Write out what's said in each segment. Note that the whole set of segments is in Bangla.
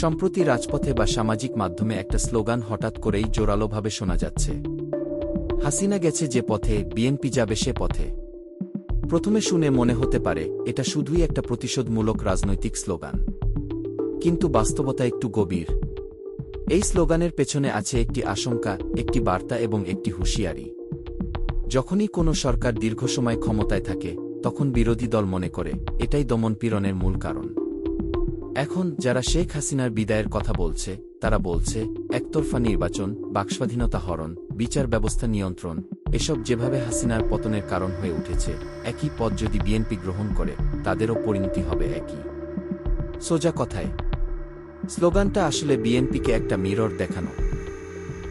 সম্প্রতি রাজপথে বা সামাজিক মাধ্যমে একটা স্লোগান হঠাৎ করেই জোরালোভাবে শোনা যাচ্ছে। হাসিনা গেছে যে পথে, বিএনপি যাবে সে পথে। প্রথমে শুনে মনে হতে পারে, এটা শুধুই একটা প্রতিশোধমূলক রাজনৈতিক স্লোগান। কিন্তু বাস্তবতা একটু গভীর। এই স্লোগানের পেছনে আছে একটি আশঙ্কা, একটি বার্তা এবং একটি হুঁশিয়ারি। যখনই কোনো সরকার দীর্ঘ সময় ক্ষমতায় থাকে, তখন বিরোধী দল মনে করে, এটাই দমনপীড়নের মূল কারণ। এখন যারা শেখ হাসিনার বিদায়ের কথা বলছে, তারা বলছে, একতরফা নির্বাচন, বাকস্বাধীনতা হরণ, বিচার ব্যবস্থা নিয়ন্ত্রণ, এসব যেভাবে হাসিনার পতনের কারণ হয়ে উঠেছে, একই পদ যদি বিএনপি গ্রহণ করে, তাদেরও পরিণতি হবে একই। সোজা কথায়, স্লোগানটা আসলে বিএনপিকে একটা মিরর দেখানো।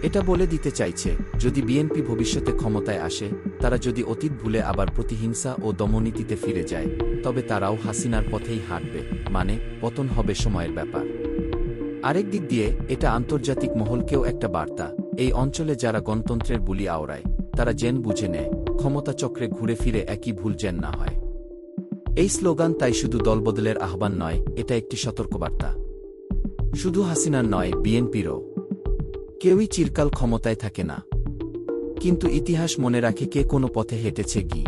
এটা বলে দিতে চাইছে, যদি বিএনপি ভবিষ্যতে ক্ষমতায় আসে, তারা যদি অতীত ভুলে আবার প্রতিহিংসা ও দমনীতিতে ফিরে যায়, তবে তারাও হাসিনার পথেই হাঁটবে মানে পতন হবে সময়ের ব্যাপার। আরেক দিক দিয়ে, এটা আন্তর্জাতিক মহলকেও একটা বার্তা, এই অঞ্চলে যারা গণতন্ত্রের বুলি আওড়ায়, তারা জেন বুঝে নেয়, ক্ষমতা চক্রে ঘুরে ফিরে একই ভুল যেন না হয়। এই স্লোগান তাই শুধু দলবদলের আহ্বান নয়, এটা একটি সতর্কবার্তা। শুধু হাসিনার নয়, বিএনপিরও। কেউই চিরকাল ক্ষমতায় থাকে না। কিন্তু ইতিহাস মনে রাখে কে কোনো পথে হেঁটেছে গি